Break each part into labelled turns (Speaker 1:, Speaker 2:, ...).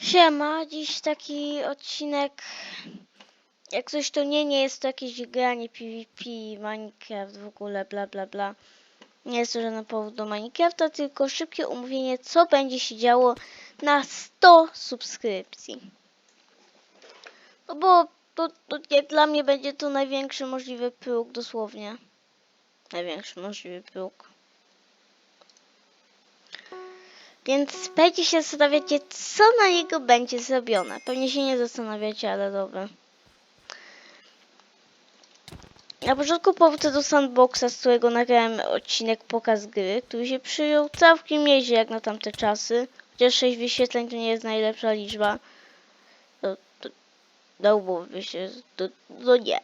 Speaker 1: Siema, dziś taki odcinek. Jak coś to nie, nie jest to jakieś granie PvP, Minecraft w ogóle, bla bla bla. Nie jest to żaden powód do Minecrafta, tylko szybkie omówienie, co będzie się działo na 100 subskrypcji. No bo to, to jak dla mnie będzie to największy możliwy próg, dosłownie. Największy możliwy próg. Więc będziecie się zastanawiacie, co na niego będzie zrobione. Pewnie się nie zastanawiacie, ale dobra. Na początku powrócę do sandboxa, z którego nagrałem odcinek pokaz gry, który się przyjął całkiem nieźle jak na tamte czasy. Chociaż 6 wyświetleń to nie jest najlepsza liczba. To, to dałby się, to, to nie.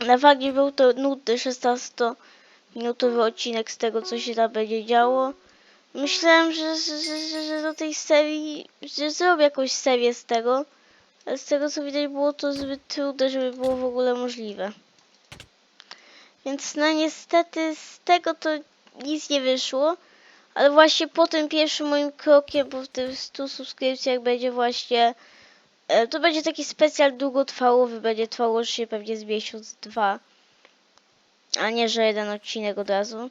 Speaker 1: Na nie był to nudny 16 minutowy odcinek z tego, co się tam będzie działo. Myślałem, że, że, że, że, do tej serii, że zrobię jakąś serię z tego, ale z tego co widać było to zbyt trudne, żeby było w ogóle możliwe. Więc no niestety z tego to nic nie wyszło, ale właśnie po tym pierwszym moim krokiem, po tych 100 subskrypcjach będzie właśnie, e, to będzie taki specjal długotrwałowy, będzie trwało się pewnie z miesiąc, dwa. A nie, że jeden odcinek od razu.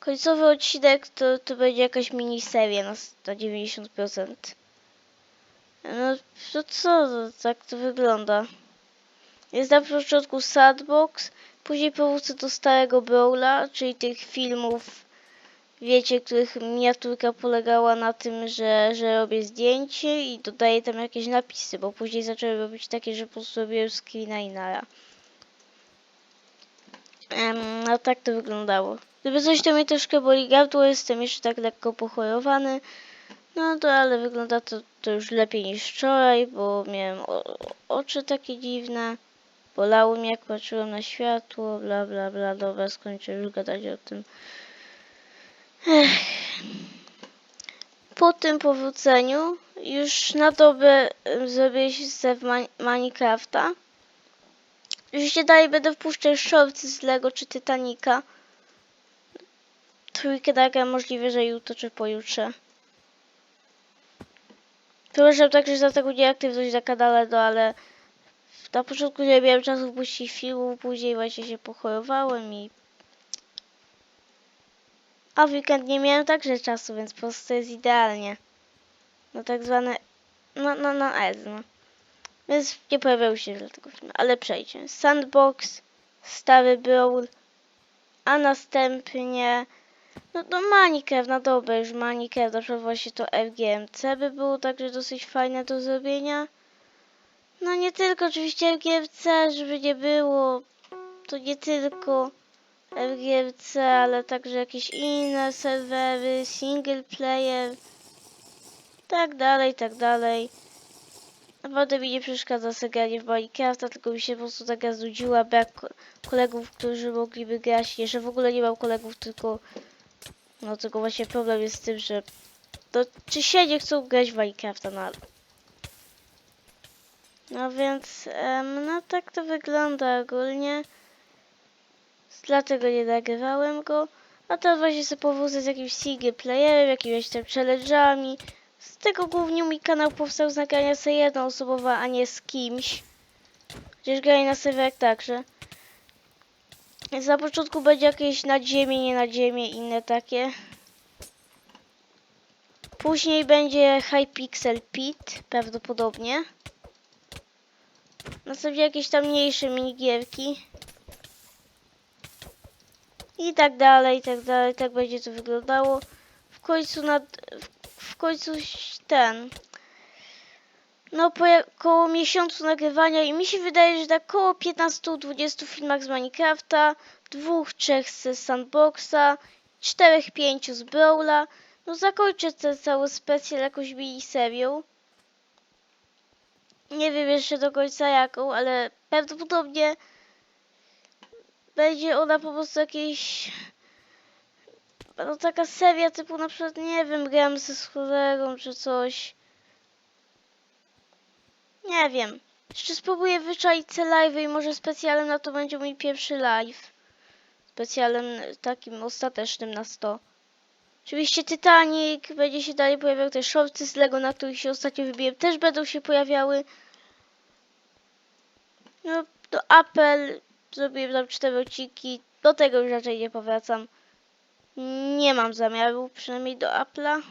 Speaker 1: Końcowy odcinek to, to będzie jakaś miniseria na, s- na 90%. No to co, tak to wygląda. Jest na początku Sandbox, później powrócę do starego Brawla, czyli tych filmów, wiecie, których miniaturka polegała na tym, że, że robię zdjęcie i dodaję tam jakieś napisy, bo później zacząłem robić takie, że po prostu robiłem screena i nara. Em, no tak to wyglądało. Gdyby coś to mnie troszkę boli gardło, jestem jeszcze tak lekko pochorowany. No to ale wygląda to, to już lepiej niż wczoraj, bo miałem o, oczy takie dziwne. Bolało mnie jak patrzyłem na światło, bla bla bla. Dobra, skończę już gadać o tym. Ech. Po tym powróceniu już na dobę zrobię się z Minecrafta. Oczywiście dalej będę wpuszczał shorty z Lego czy Titanica. Trójkę nagram możliwe, że jutro czy pojutrze. Przepraszam także za taką nieaktywność na kanale, no ale na początku nie miałem czasu wpuścić filmu, później właśnie się pochorowałem i... A w weekend nie miałem także czasu, więc po prostu jest idealnie. No tak zwane... No, no, no, S, no. Więc nie pojawiały się dlatego filmu, ale przejdźmy. Sandbox, stary Brawl, a następnie no to Minecraft, no dobra, już Minecraft, na właśnie to FGMC by było także dosyć fajne do zrobienia. No nie tylko oczywiście FGMC, żeby nie było, to nie tylko FGMC, ale także jakieś inne serwery, single player, tak dalej, tak dalej. Naprawdę mi nie przeszkadza zagranie w Minecrafta, tylko mi się po prostu taka znudziła brak ko- kolegów, którzy mogliby grać. Że w ogóle nie mam kolegów, tylko... No tylko właśnie problem jest z tym, że... To czy się nie chcą grać w Minecrafta, no ale... No więc... em, no tak to wygląda ogólnie. Dlatego nie nagrywałem go. A teraz właśnie sobie powrócę z jakimś single playerem, jakimiś tam challenge'ami. Z tego głównie mój kanał powstał z nagrania sobie jednoosobowa, a nie z kimś. Chociaż granie na serwerach także. Więc na początku będzie jakieś nad ziemię, nie nad ziemię, inne takie. Później będzie Hypixel Pit, prawdopodobnie. Następnie jakieś tam mniejsze minigierki. I tak dalej, i tak dalej, tak będzie to wyglądało. W końcu nad, w końcu ten. No po około miesiącu nagrywania i mi się wydaje, że tak około 15-20 filmach z Minecrafta, dwóch, trzech z Sandboxa, czterech, pięciu z Brawla. No zakończę ten cały specjal jakąś miniserią. Nie wiem jeszcze do końca jaką, ale prawdopodobnie będzie ona po prostu jakieś no taka seria typu na przykład, nie wiem, gram ze kolegą czy coś. Nie wiem. Jeszcze spróbuję wyczaić te live i może specjalem na to będzie mój pierwszy live. Specjalem takim ostatecznym na 100. Oczywiście Titanic będzie się dalej pojawiał, te shorty z Lego, na których się ostatnio wybiłem, też będą się pojawiały. No, do Apple zrobiłem tam cztery odcinki, do tego już raczej nie powracam. Nie mam zamiaru, przynajmniej do Apple'a.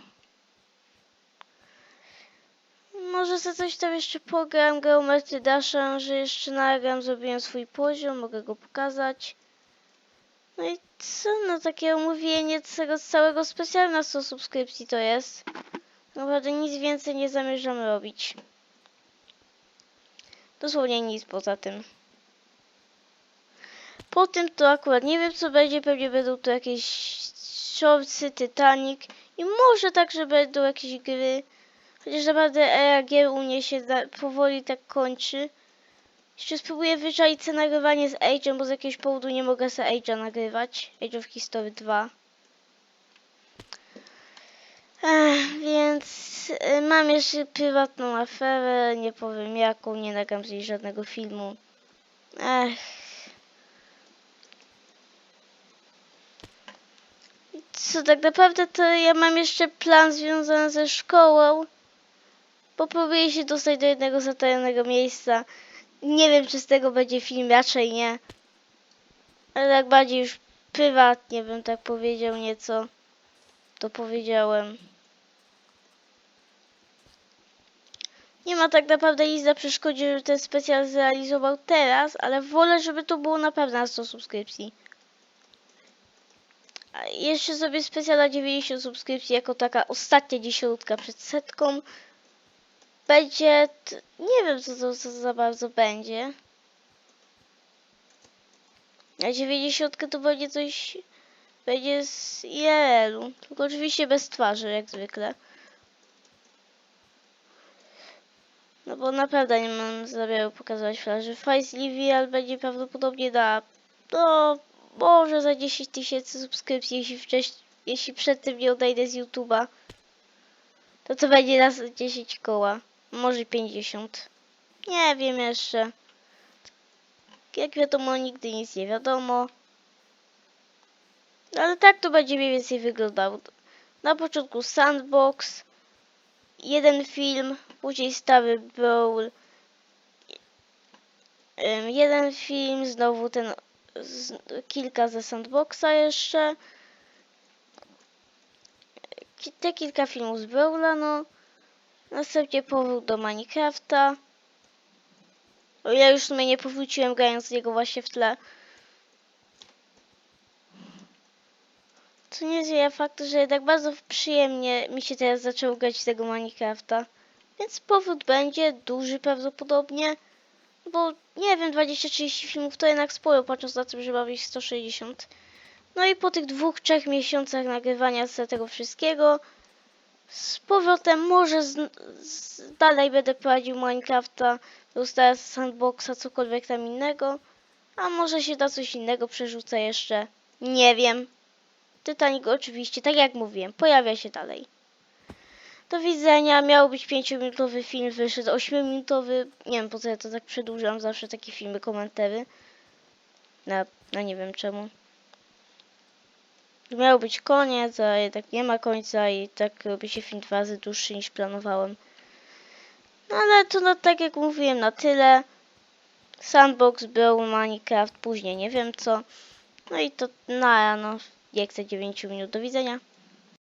Speaker 1: Może za coś tam jeszcze pogram, geometry Dasha, że jeszcze nagram, zrobiłem swój poziom, mogę go pokazać. No i co, no takie omówienie tego całego specjalna na 100 subskrypcji to jest. Naprawdę nic więcej nie zamierzam robić. Dosłownie nic poza tym. Po tym to akurat nie wiem co będzie, pewnie będą to jakieś shortsy, Titanic i może także będą jakieś gry. Chociaż naprawdę era gier u mnie się powoli tak kończy. Jeszcze spróbuję wyczaić nagrywanie z Age'em, bo z jakiegoś powodu nie mogę sobie Age'a nagrywać. Age of History 2. Ech, więc y, mam jeszcze prywatną aferę, nie powiem jaką, nie nagram z żadnego filmu. Ech. Co tak naprawdę to ja mam jeszcze plan związany ze szkołą, bo próbuję się dostać do jednego zatajonego miejsca. Nie wiem, czy z tego będzie film, raczej nie. Ale tak bardziej już prywatnie bym tak powiedział nieco. To powiedziałem. Nie ma tak naprawdę nic na przeszkodzie, żeby ten specjal zrealizował teraz, ale wolę, żeby to było naprawdę na 100 subskrypcji. A jeszcze sobie specjala 90 subskrypcji jako taka ostatnia dziesiątka przed setką. Będzie, nie wiem co to co za bardzo będzie. Na 90 to będzie coś, będzie z IRL-u, tylko oczywiście bez twarzy jak zwykle. No bo naprawdę nie mam zamiaru pokazywać twarzy. Face Livial będzie prawdopodobnie na, no może za 10 tysięcy subskrypcji, jeśli wcześniej, jeśli przedtem nie odejdę z YouTube'a. To to będzie na 10 koła. Może 50. Nie wiem jeszcze. Jak wiadomo, nigdy nic nie wiadomo. Ale tak to będzie mniej więcej wyglądało. Na początku sandbox, jeden film, później stary brawl, ym, jeden film, znowu ten, z, kilka ze sandboxa jeszcze. Te kilka filmów z brawla, no. Następnie powrót do Minecrafta. O ja już sumie nie powróciłem grając z niego właśnie w tle. Co nie zmienia faktu, że jednak bardzo przyjemnie mi się teraz zaczęło grać w tego Minecrafta. Więc powrót będzie duży prawdopodobnie. Bo nie wiem, 20-30 filmów to jednak sporo, patrząc na tym, że ich 160. No i po tych dwóch, trzech miesiącach nagrywania z tego wszystkiego, z powrotem może z, z, dalej będę prowadził Minecrafta, ustawiać sandboxa, cokolwiek tam innego. A może się da coś innego przerzucę jeszcze. Nie wiem. Titanic oczywiście, tak jak mówiłem, pojawia się dalej. Do widzenia. Miał być 5-minutowy film, wyszedł 8-minutowy. Nie wiem po co ja to tak przedłużam, zawsze takie filmy, komentary. Na, na nie wiem czemu. Miał być koniec, a jednak nie ma końca i tak robi się film dwa razy dłuższy niż planowałem. No ale to no, tak jak mówiłem, na tyle. Sandbox, Brawl, Minecraft, później nie wiem co. No i to na no, nie chcę 9 minut. Do widzenia.